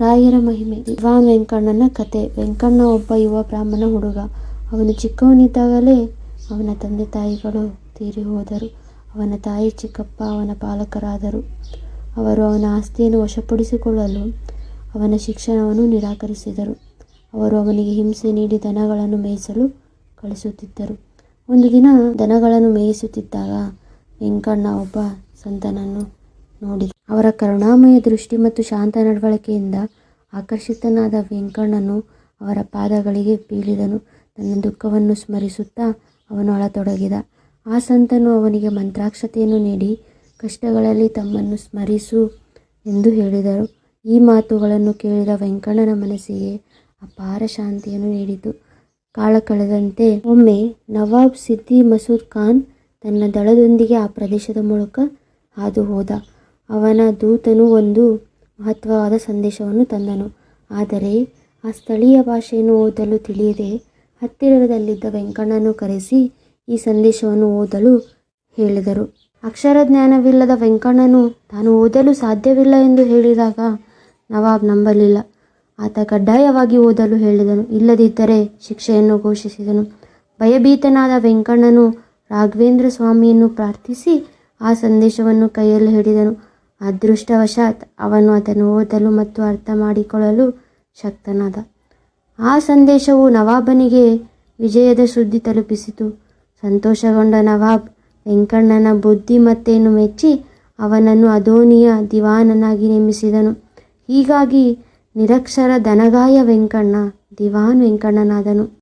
ರಾಯರ ಮಹಿಮೆ. ದಿವಾನ್ ವೆಂಕಣ್ಣನ ಕತೆ. ವೆಂಕಣ್ಣ ಒಬ್ಬ ಯುವ ಬ್ರಾಹ್ಮಣ ಹುಡುಗ. ಅವನು ಚಿಕ್ಕವನಿದ್ದಾಗಲೇ ಅವನ ತಂದೆ ತಾಯಿಗಳು ತೀರಿ ಹೋದರು. ಅವನ ತಾಯಿ ಚಿಕ್ಕಪ್ಪ ಅವನ ಪಾಲಕರಾದರು. ಅವರು ಅವನ ಆಸ್ತಿಯನ್ನು ವಶಪಡಿಸಿಕೊಳ್ಳಲು ಅವನ ಶಿಕ್ಷಣವನ್ನು ನಿರಾಕರಿಸಿದರು. ಅವರು ಅವನಿಗೆ ಹಿಂಸೆ ನೀಡಿ ದನಗಳನ್ನು ಮೇಯಿಸಲು ಕಳಿಸುತ್ತಿದ್ದರು. ಒಂದು ದಿನ ದನಗಳನ್ನು ಮೇಯಿಸುತ್ತಿದ್ದಾಗ ವೆಂಕಣ್ಣ ಒಬ್ಬ ಸಂತನನ್ನು ನೋಡಿದ ಅವರ ಕರುಣಾಮಯ ದೃಷ್ಟಿ ಮತ್ತು ಶಾಂತ ನಡವಳಿಕೆಯಿಂದ ಆಕರ್ಷಿತನಾದ ವೆಂಕಣ್ಣನು ಅವರ ಪಾದಗಳಿಗೆ ಬೀಳಿದನು. ತನ್ನ ದುಃಖವನ್ನು ಸ್ಮರಿಸುತ್ತಾ ಅವನು ಅಳತೊಡಗಿದ. ಆ ಸಂತನು ಅವನಿಗೆ ಮಂತ್ರಾಕ್ಷತೆಯನ್ನು ನೀಡಿ, ಕಷ್ಟಗಳಲ್ಲಿ ತಮ್ಮನ್ನು ಸ್ಮರಿಸು ಎಂದು ಹೇಳಿದರು. ಈ ಮಾತುಗಳನ್ನು ಕೇಳಿದ ವೆಂಕಣ್ಣನ ಮನಸ್ಸಿಗೆ ಅಪಾರ ಶಾಂತಿಯನ್ನು ನೀಡಿತು. ಕಾಲ ಕಳೆದಂತೆ ಒಮ್ಮೆ ನವಾಬ್ ಸಿದ್ದಿ ಮಸೂದ್ ಖಾನ್ ತನ್ನ ದಳದೊಂದಿಗೆ ಆ ಪ್ರದೇಶದ ಮೂಲಕ ಹಾದು ಹೋದ. ಅವನ ದೂತನು ಒಂದು ಮಹತ್ವವಾದ ಸಂದೇಶವನ್ನು ತಂದನು. ಆದರೆ ಆ ಸ್ಥಳೀಯ ಭಾಷೆಯನ್ನು ಓದಲು ತಿಳಿಯದೆ ಹತ್ತಿರದಲ್ಲಿದ್ದ ವೆಂಕಣ್ಣನು ಕರೆಸಿ ಈ ಸಂದೇಶವನ್ನು ಓದಲು ಹೇಳಿದರು. ಅಕ್ಷರ ಜ್ಞಾನವಿಲ್ಲದ ವೆಂಕಣ್ಣನು ತಾನು ಓದಲು ಸಾಧ್ಯವಿಲ್ಲ ಎಂದು ಹೇಳಿದಾಗ ನವಾಬ್ ನಂಬಲಿಲ್ಲ. ಆತ ಕಡ್ಡಾಯವಾಗಿ ಓದಲು ಹೇಳಿದನು. ಇಲ್ಲದಿದ್ದರೆ ಶಿಕ್ಷೆಯನ್ನು ಘೋಷಿಸಿದನು. ಭಯಭೀತನಾದ ವೆಂಕಣ್ಣನು ರಾಘವೇಂದ್ರ ಸ್ವಾಮಿಯನ್ನು ಪ್ರಾರ್ಥಿಸಿ ಆ ಸಂದೇಶವನ್ನು ಕೈಯಲ್ಲಿ ಹಿಡಿದನು. ಅದೃಷ್ಟವಶಾತ್ ಅವನು ಅದನ್ನು ಓದಲು ಮತ್ತು ಅರ್ಥ ಮಾಡಿಕೊಳ್ಳಲು ಶಕ್ತನಾದ. ಆ ಸಂದೇಶವು ನವಾಬನಿಗೆ ವಿಜಯದ ಸುದ್ದಿ ತಲುಪಿಸಿತು. ಸಂತೋಷಗೊಂಡ ನವಾಬ್, ವೆಂಕಣ್ಣನ ಬುದ್ಧಿಮತ್ತೆಯನ್ನು ಮೆಚ್ಚಿ ಅವನನ್ನು ಅಧೋನಿಯ ದಿವಾನನಾಗಿ ನೇಮಿಸಿದನು. ಹೀಗಾಗಿ ನಿರಕ್ಷರ ದನಗಾಯ ವೆಂಕಣ್ಣ, ದಿವಾನ್ ವೆಂಕಣ್ಣನಾದನು.